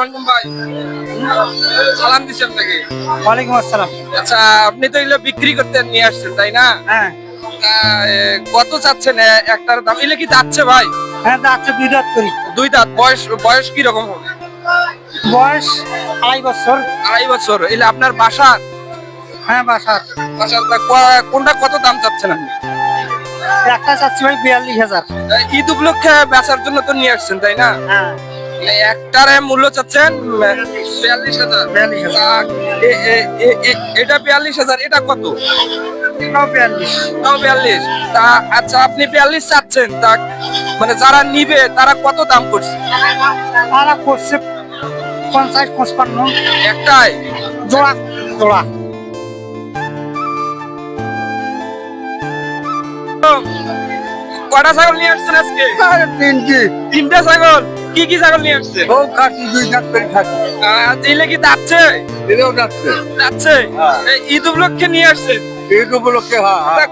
আলাইকুম ভাই। সালাম দিচ্ছেন নাকি ওয়ালাইকুম আসসালাম। আচ্ছা আপনি তো এগুলো বিক্রি করতে নিয়ে আসছেন তাই না? হ্যাঁ। কত চাচ্ছেন? একটার দাম। এগুলো কি যাচ্ছে ভাই? হ্যাঁ যাচ্ছে দুই দাঁত করি। দুই দাঁত। বয়স বয়স কি রকম হবে? বয়স আড়াই বছর। আড়াই বছর। এলে আপনার বাসা? হ্যাঁ বাসার বাসার কোনটা কত দাম চাচ্ছেন আপনি? একটা চাচ্ছি ভাই বিয়াল্লিশ হাজার। ঈদ উপলক্ষে বেচার জন্য তো নিয়ে আসছেন তাই না? হ্যাঁ। একটার মূল্য চাচ্ছেন বিয়াল্লিশ হাজার। বিয়াল্লিশ এটা বিয়াল্লিশ হাজার এটা কত? বিয়াল্লিশ। তা আচ্ছা আপনি বিয়াল্লিশ চাচ্ছেন তা মানে যারা নিবে তারা কত দাম করছে? তারা করছে পঞ্চাশ পঁচপান্ন। একটাই? জোড়া জোড়া। কটা ছাগল নিয়ে আসছেন আজকে? তিনটি। তিনটা ছাগল? কি কি ছাগল নিয়ে আসছে? ও দুই করে কি যাচ্ছে এটাও যাচ্ছে যাচ্ছে হ্যাঁ। ঈদ উপলক্ষে নিয়ে আসছেন উপলক্ষে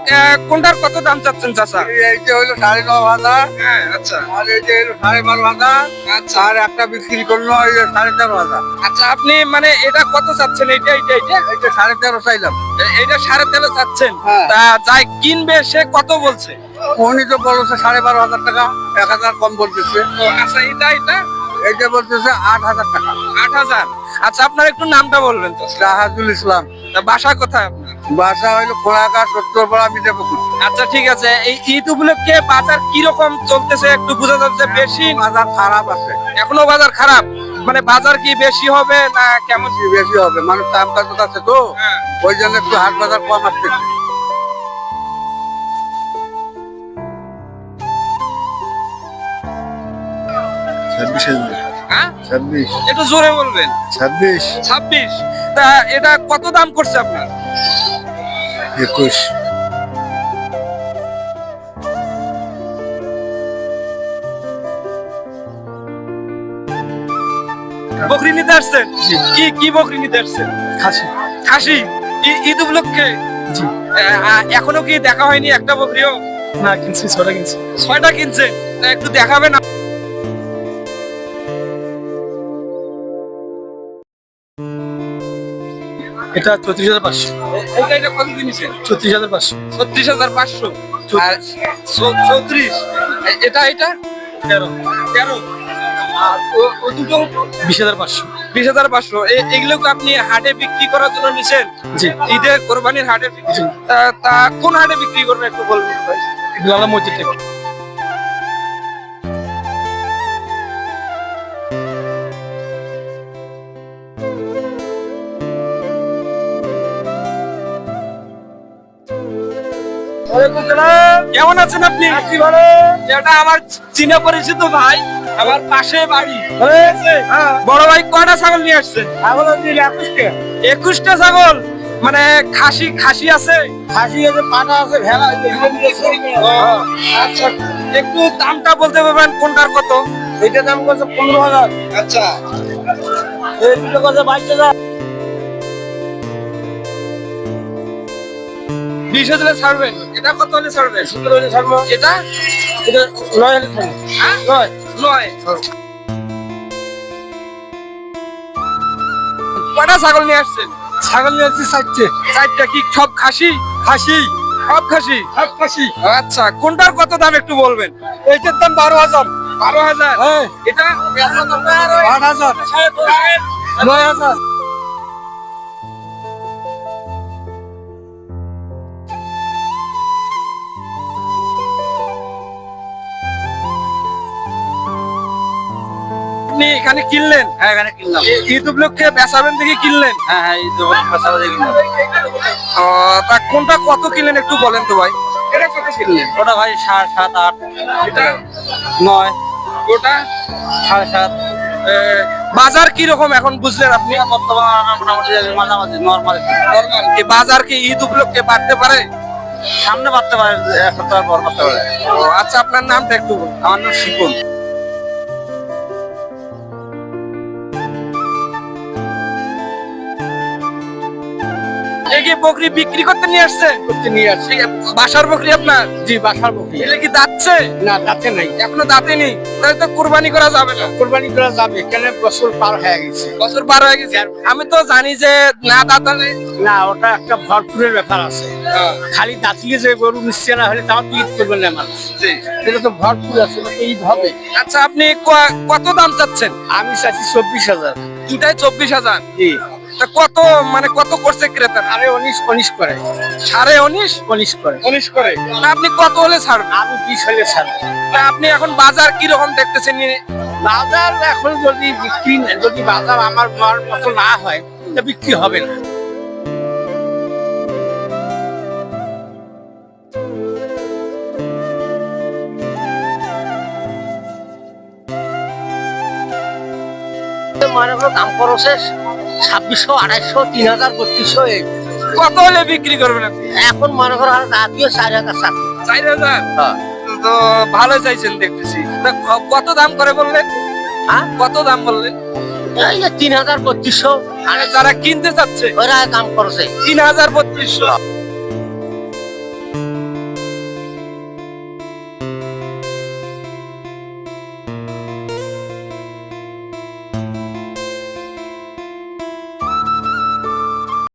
হ্যাঁ কোনটার কত দাম চাচ্ছেন চাচা এইটা হলো সাড়ে ন হাজার হ্যাঁ আচ্ছা। আর এইটা হলো সাড়ে বারো আচ্ছা। আর একটা বিক্রি করল সাড়ে তেরো আচ্ছা আপনি মানে এটা কত চাচ্ছেন? এটা এটা এটা এইটা সাড়ে তেরো চাইলাম। এটা সাড়ে তেরো চাচ্ছেন? হ্যাঁ। তা যাই কিনবে সে কত বলছে? উনি তো বলছে সাড়ে বারো হাজার টাকা এক হাজার কম বলতেছে। আচ্ছা এটা এটা? এইটা বলতেছে আট হাজার টাকা। আট হাজার। আচ্ছা আপনার একটু নামটা বলবেন তো। রাহাজুল ইসলাম। তা বাসা কোথায় আপনার? বাসা হইল খোলাঘাট সত্তরপাড়া মিঠাপুকুর আচ্ছা ঠিক আছে। এই ঈদ উপলক্ষে বাজার কি রকম চলতেছে একটু বোঝা যাচ্ছে? বেশি? বাজার খারাপ আছে। এখনও বাজার খারাপ? মানে বাজার কি বেশি হবে না কেমন? বেশি বেশি হবে। মানুষ কাম কাজ আছে তো। হ্যাঁ। ওই জন্য একটু হাট বাজার কম আসতেছে। হ্যাঁ? একটু জোরে বলবেন। ছাব্বিশ। ছাব্বিশ? তা এটা কত দাম করছে আপনার? একুশ। বকরি নিতে আসছেন কি কি বকরি নিতে আসছেন খাসি। খাসি? ঈদ উপলক্ষে? জি। এখনও কি দেখা হয়নি একটা বকরিও? না কিনছি ছয়টা কিনছি। ছয়টা কিনছে? একটু দেখাবেন এটা চৌত্রিশ হাজার পাঁচশো। এটা এটা কত চৌত্রিশ হাজার পাঁচশো। ছত্রিশ হাজার পাঁচশো। আর চৌত্রিশ। এটা এটা? তেরো। তেরো। দুটো? বিশ হাজার পাঁচশো। বিশ হাজার পাঁচশো। এ- এগুলো আপনি হাটে বিক্রি করার জন্য নিছেন? জি। ঈদের কোরবানির হাটে বিক্রি তা- কোন হাটে বিক্রি করবেন একটু বলবেন এগুলো মসজিদ থেকে। কেমন আছেন আপনি? ভালো। এটা আমার চীনা পরিচিত ভাই আমার পাশে বাড়ি। বড় ভাই কয়টা ছাগল নিয়ে আসছেন ছাগল দিলে একুশটা। ছাগল? মানে খাসি খাসি আছে? খাসি আছে পাটা আছে ভেড়া আচ্ছা একটু দামটা বলতে পারবেন কোনটার কত? এইটা দাম করছে পনেরো হাজার। আচ্ছা। এই দুটো করছে বাইশ হাজার। বিশ হাজারে ছাড়বেন এটা কত হলে ছাড়বেন সতেরো হাজার ছাড়বো। এটা? এটা নয় হাজার ছাড়বো। হ্যাঁ? নয়? নয়। কটা ছাগল নিয়ে আসছেন? ছাগল নিয়ে আসছি চারটে। চারটা কি সব খাসি? খাসি। সব খাসি? সব খাসি। আচ্ছা কোনটার কত দাম একটু বলবেন? এইটার দাম বারো হাজার। বারো হাজার? হ্যাঁ। এটা? আট হাজার। নয় হাজার। আপনি এখানে কিনলেন? হ্যাঁ এখানে কিনলাম। ঈদ উপলক্ষে বেচাবেন দেখে কিনলেন? হ্যাঁ হ্যাঁ তো পাশাপাশি কিনলাম। তা কোনটা কত কিনলেন একটু বলেন তো ভাই? এটা কত কিনলেন? ওটা ভাই সাত সাত আট। এটা? নয়। ওটা? সাড়ে সাত। বাজার কি রকম এখন বুঝলেন আপনি? বর্তমান মোটামুটি মাঝামাঝি নর্মাল নরমাল কি? বাজার কি ঈদ উপলক্ষে বাড়তে পারে? সামনে বাড়তে পারে এক সপ্তাহ পর বাড়তে পারে আচ্ছা আপনার নামটা একটু আমার নাম শিপন এটা কি বকরি বিক্রি করতে নিয়ে আসছে? করতে নিয়ে আসছি। বাসার বকরি আপনার? জি বাসার বকরি। এটা কি দাচ্ছে না তাতে নাই। এখনও দাঁতেনি তাহলে তো কুরবানি করা যাবে না। কোরবানি করা যাবে। কেন বছর পার হয়ে গেছে। বছর পার হয়ে গেছে। আমি তো জানি যে না দাঁতালে না ওটা একটা ভরপুরের ব্যাপার আছে। খালি দাঁতিয়ে যে গরু মিশছে না হলে তাও ঈদ করবে না মানুষ। এটা তো ভরপুর আছে ঈদ হবে। আচ্ছা আপনি কত দাম চাচ্ছেন? আমি চাচ্ছি চব্বিশ হাজার। দুটাই চব্বিশ হাজার। জি। তা কত মানে কত করছে ক্রেতা আরে উনিশ উনিশ করে। সাড়ে উনিশ উনিশ করে। উনিশ করে। তা আপনি কত হলে ছাড়বেন? আমি বিশ হলে ছাড়বো। তা আপনি এখন বাজার কীরকম দেখতেছেন? বাজার এখন যদি বিক্রি না- যদি বাজার আমার মার মতো না হয় তা বিক্রি হবে না। মনে করো দাম খরচে ছাব্বিশশো আড়াইশো তিন হাজার বত্রিশশো। কত হলে বিক্রি করবেন এখন মনে করো রাতিও চার হাজার সাত। চার হাজার? তো ভালো চাইছেন দেখতেছি। কত দাম করে বললেন? হ্যাঁ? কত দাম বললেন? এই তিন হাজার বত্রিশশো। আরে যারা কিনতে চাচ্ছে ওরা দাম করছে। তিন হাজার বত্রিশশো।